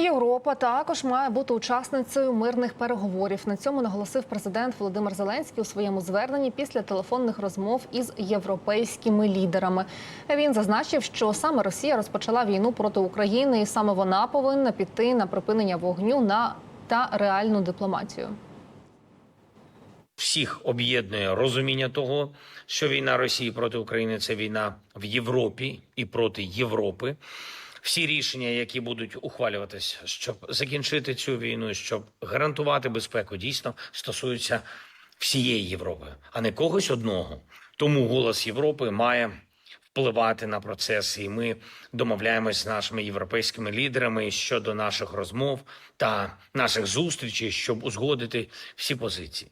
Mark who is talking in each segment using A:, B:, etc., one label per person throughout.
A: Європа також має бути учасницею мирних переговорів. На цьому наголосив президент Володимир Зеленський у своєму зверненні після телефонних розмов із європейськими лідерами. Він зазначив, що саме Росія розпочала війну проти України, і саме вона повинна піти на припинення вогню на та реальну дипломатію.
B: всіх об'єднує розуміння того, що війна Росії проти України це війна в Європі і проти Європи. Всі рішення, які будуть ухвалюватися, щоб закінчити цю війну, щоб гарантувати безпеку, дійсно стосуються всієї Європи, а не когось одного. Тому голос Європи має впливати на процеси, і ми домовляємось з нашими європейськими лідерами щодо наших розмов та наших зустрічей, щоб узгодити всі позиції.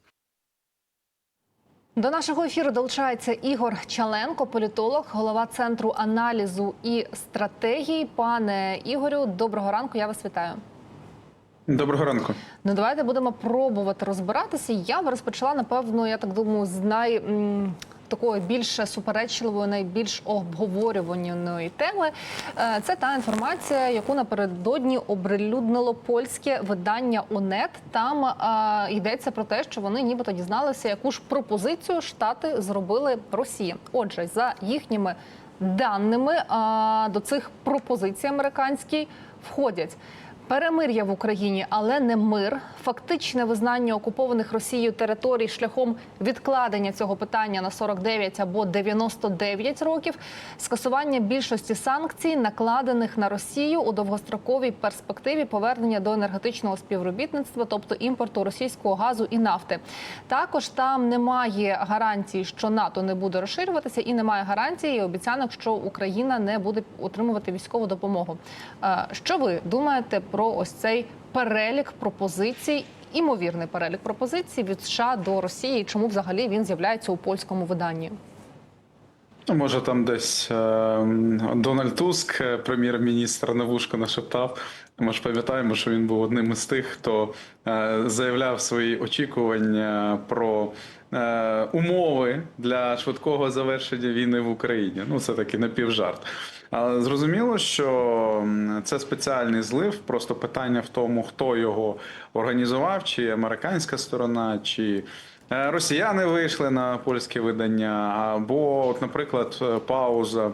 A: До нашого ефіру долучається Ігор Чаленко, політолог, голова центру аналізу і стратегії. Пане Ігорю, доброго ранку. Я вас вітаю.
C: Доброго ранку.
A: Ну, давайте будемо пробувати розбиратися. Я б розпочала, напевно, я так думаю, з най такої більш суперечливої, найбільш обговорюваної теми. Е, Це та інформація, яку напередодні оприлюднило польське видання ОНЕТ. Там е, йдеться про те, що вони нібито дізналися, яку ж пропозицію штати зробили Росії. Отже, за їхніми даними е, до цих пропозицій американській входять. Перемир'я в Україні, але не мир, фактичне визнання окупованих Росією територій шляхом відкладення цього питання на 49 або 99 років, скасування більшості санкцій, накладених на Росію у довгостроковій перспективі повернення до енергетичного співробітництва, тобто імпорту російського газу і нафти. Також там немає гарантії, що НАТО не буде розширюватися, і немає гарантії і обіцянок, що Україна не буде отримувати військову допомогу. Е, Що ви думаєте про ось цей перелік пропозицій? Імовірний перелік пропозицій від США до Росії, чому взагалі він з'являється у польському виданні?
C: Ну, Може, там десь е, Дональд Туск, е, прем'єр-міністр, на вушко нашептав. Ми ж пам'ятаємо, що він був одним із тих, хто е, заявляв свої очікування про умови для швидкого завершення війни в Україні. Ну, це такий напівжарт. Але зрозуміло, що це спеціальний злив. Просто питання в тому, хто його організував, чи американська сторона, чи Е, Росіяни вийшли на польське видання, або, от, наприклад, е, пауза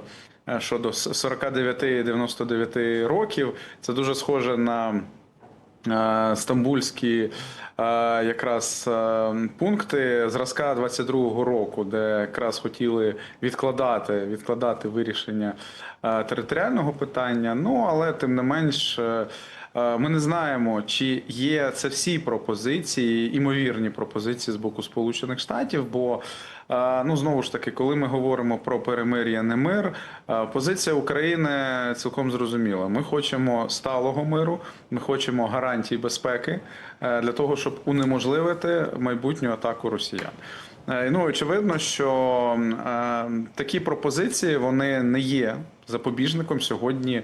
C: е, щодо 49-99 років. Це дуже схоже на стамбульські якраз пункти зразка 22-го року, де якраз хотіли відкладати, відкладати вирішення територіального питання. Ну але тим не менш. Е, Ми не знаємо, чи є це всі пропозиції, імовірні пропозиції з боку Сполучених Штатів. Бо е, ну знову ж таки, коли ми говоримо про перемир'я, не мир, е, позиція України цілком зрозуміла. Ми хочемо сталого миру, ми хочемо гарантій безпеки для того, щоб унеможливити майбутню атаку росіян. Ну, очевидно, що е, такі пропозиції вони не є запобіжником сьогодні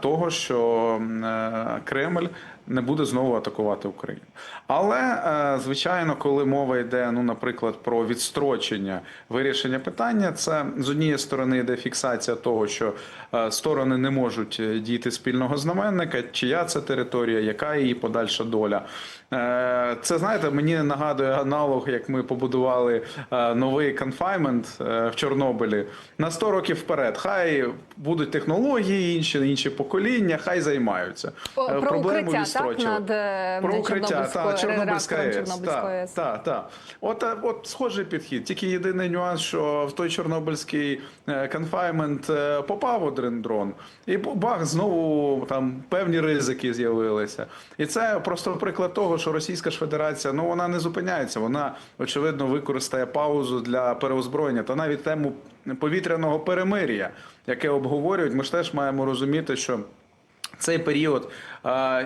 C: того, що е, Кремль не буде знову атакувати Україну. Але е, звичайно, коли мова йде, ну, наприклад, про відстрочення вирішення питання, це з однієї сторони йде фіксація того, що е, сторони не можуть е, дійти спільного знаменника, чия це територія, яка її подальша доля. Це знаєте, мені нагадує аналог, як ми побудували новий конфаймент в Чорнобилі на 100 років вперед. Хай будуть технології, інші інші покоління, хай займаються.
A: Про
C: проблему
A: укриття, так, над, е,
C: про укриття, та, Чорнобильська АЕС.
A: АЕС.
C: Так, так. От, е, от схожий підхід. Тільки єдиний нюанс, що в той чорнобильський конфаймент е, попав один дрон, і бах, знову там певні ризики з'явилися. І це просто приклад того, що Російська ж Федерація ну вона не зупиняється. Вона очевидно використає паузу для переозброєння та навіть тему повітряного перемир'я, яке обговорюють. Ми ж теж маємо розуміти, що. Цей період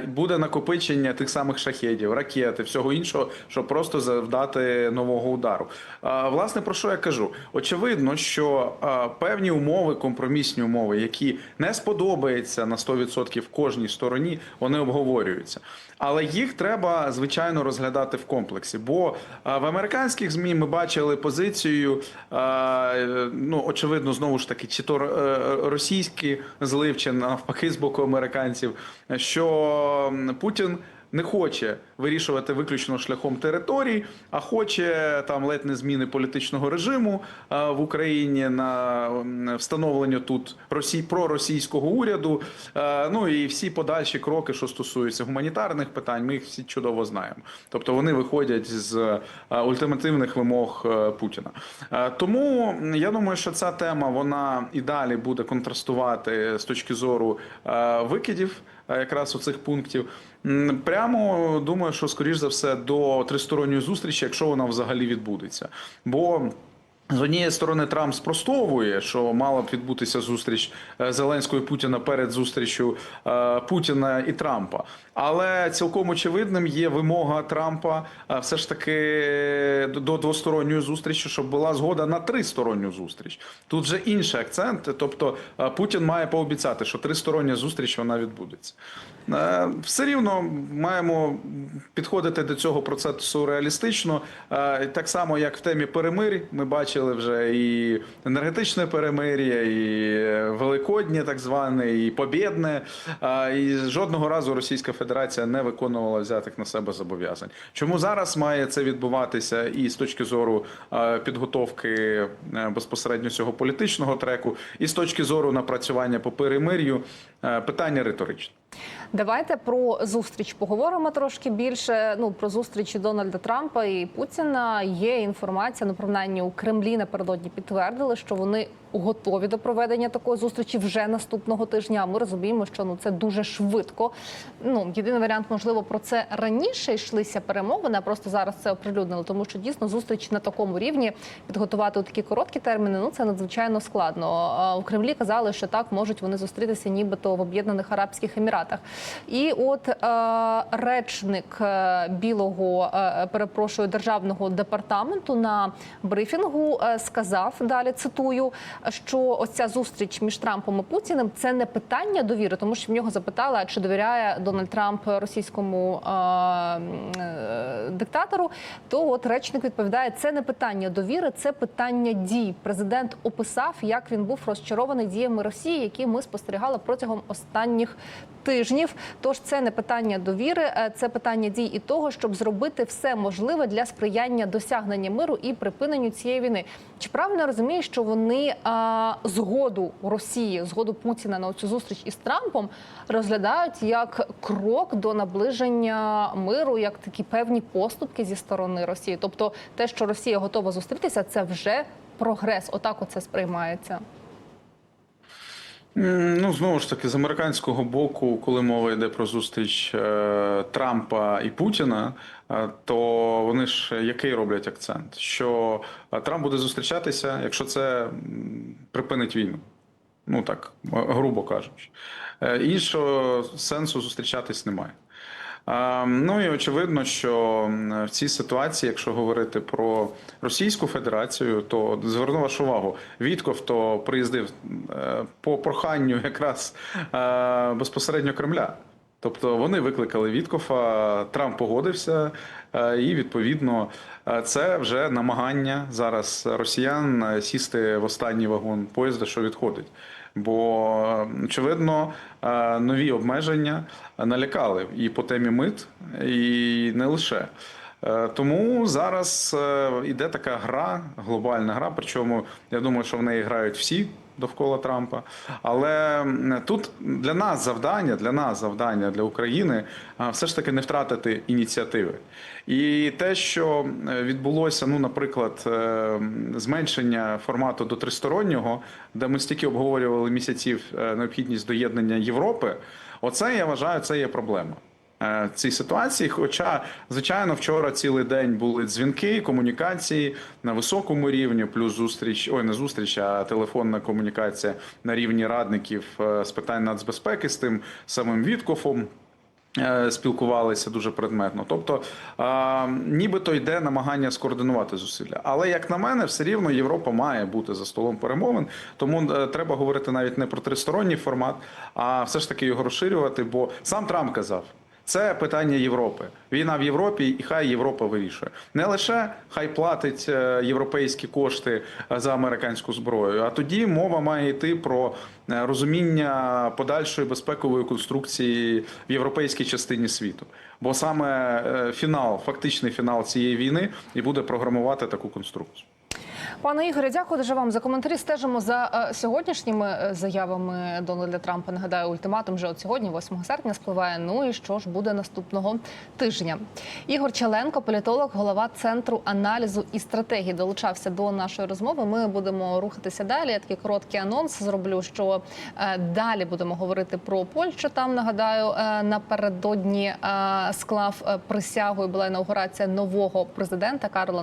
C: буде накопичення тих самих шахедів, ракети, всього іншого, щоб просто завдати нового удару. Власне, про що я кажу? Очевидно, що певні умови, компромісні умови, які не сподобаються на 100% кожній стороні, вони обговорюються. Але їх треба звичайно розглядати в комплексі. Бо в американських змі ми бачили позицію, ну очевидно, знову ж таки, чи то е, російські злив, навпаки з боку американців, що м, Путін не хоче вирішувати виключно шляхом територій, а хоче там ледь не зміни політичного режиму в Україні на встановлення тут росій проросійського уряду. Ну і всі подальші кроки, що стосуються гуманітарних питань, ми їх всі чудово знаємо. Тобто вони виходять з ультимативних вимог Путіна. Тому я думаю, що ця тема вона і далі буде контрастувати з точки зору викидів якраз у цих пунктів. Прямо думаю, що скоріш за все до тристоронньої зустрічі, якщо вона взагалі відбудеться. Бо з однієї сторони Трамп спростовує, що мала б відбутися зустріч е, Зеленського і Путіна перед зустрічю е, Путіна і Трампа. Але цілком очевидним є вимога Трампа е, все ж таки до двосторонньої зустрічі, щоб була згода на тристоронню зустріч. Тут вже інший акцент. Тобто Путін має пообіцяти, що тристороння зустріч вона відбудеться. Все рівно маємо підходити до цього процесу реалістично. Так само, як в темі перемир'я, ми бачили вже і енергетичне перемир'я, і Великоднє, так зване, і Побєдне. Е, І жодного разу Російська Федерація не виконувала взятих на себе зобов'язань. Чому зараз має це відбуватися і з точки зору е, підготовки е, безпосередньо цього політичного треку, і з точки зору напрацювання по перемир'ю, е, питання риторичне.
A: Давайте про зустріч поговоримо трошки більше. Ну про зустрічі Дональда Трампа і Путіна є інформація. Ну принаймні у Кремлі напередодні підтвердили, що вони готові до проведення такої зустрічі вже наступного тижня. Ми розуміємо, що ну це дуже швидко. Ну єдиний варіант, можливо, про це раніше йшлися перемовини, а просто зараз це оприлюднили, тому що дійсно зустріч на такому рівні підготувати у такі короткі терміни. Ну це надзвичайно складно. У Кремлі казали, що так можуть вони зустрітися, нібито в Об'єднаних Арабських Еміратах. І от е, речник е, білого е, перепрошую державного департаменту на брифінгу сказав далі. Цитую, що ось ця зустріч між Трампом і Путіним це не питання довіри, тому що в нього запитали, чи довіряє Дональд Трамп російському диктатору. То от речник відповідає: це не питання довіри, це питання дій. Президент описав, як він був розчарований діями Росії, які ми спостерігали протягом останніх тижнів. Тож це не питання довіри, е, це питання дій і того, щоб зробити все можливе для сприяння досягнення миру і припиненню цієї війни. Чи правильно я розумію, що вони а, згоду Росії, згоду Путіна на цю зустріч із Трампом розглядають як крок до наближення миру, як такі певні поступки зі сторони Росії? Тобто, те, що Росія готова зустрітися, це вже прогрес. Отак оце сприймається.
C: Ну, знову ж таки, з американського боку, коли мова йде про зустріч е, Трампа і Путіна, е, то вони ж який роблять акцент? Що е, Трамп буде зустрічатися, якщо це припинить війну. Ну так, е, грубо кажучи. Е, Іншого сенсу зустрічатись немає. А, Ну і очевидно, що в цій ситуації, якщо говорити про Російську Федерацію, то зверну вашу увагу, Вітков то приїздив е, по проханню якраз е, безпосередньо Кремля. Тобто вони викликали Віткофа, Трамп погодився, е, і відповідно е, це вже намагання зараз росіян е, сісти в останній вагон поїзда, що відходить. Бо очевидно нові обмеження налякали і по темі мит, і не лише. Тому зараз іде така гра, глобальна гра. Причому я думаю, що в неї грають всі довкола Трампа. Але тут для нас завдання, для нас завдання для України все ж таки не втратити ініціативи. І те, що відбулося, ну, наприклад, е, зменшення формату до тристороннього, де ми стільки обговорювали місяців е, необхідність доєднання Європи, оце я вважаю, це є проблема цій ситуації. Хоча, звичайно, вчора цілий день були дзвінки, комунікації на високому рівні, плюс зустріч, ой, не зустріч, а телефонна комунікація на рівні радників е, з питань нацбезпеки з тим самим Віткофом. е, Спілкувалися дуже предметно, тобто е, нібито йде намагання скоординувати зусилля. Але як на мене, все рівно Європа має бути за столом перемовин. Тому е, треба говорити навіть не про тристоронній формат, а все ж таки його розширювати. Бо сам Трамп казав, Це питання Європи. Війна в Європі, і хай Європа вирішує. Не лише хай платить е, європейські кошти е, за американську зброю, а тоді мова має йти про е, розуміння подальшої безпекової конструкції в європейській частині світу. Бо саме фінал, фактичний фінал цієї війни, і буде програмувати таку конструкцію.
A: Пане Ігоре, дякую дуже вам за коментарі. Стежимо за е, сьогоднішніми е, заявами Дональда Трампа. Нагадаю, ультиматум вже от сьогодні, 8 серпня, спливає. Ну і що ж буде наступного тижня? Ігор Челенко, політолог, голова центру аналізу і стратегії, долучався до нашої розмови. Ми будемо рухатися далі. Я такий короткий анонс зроблю. Що е, далі будемо говорити про Польщу. Там нагадаю, напередодні склав присягу і була інаугурація нового президента Карла Навроцького.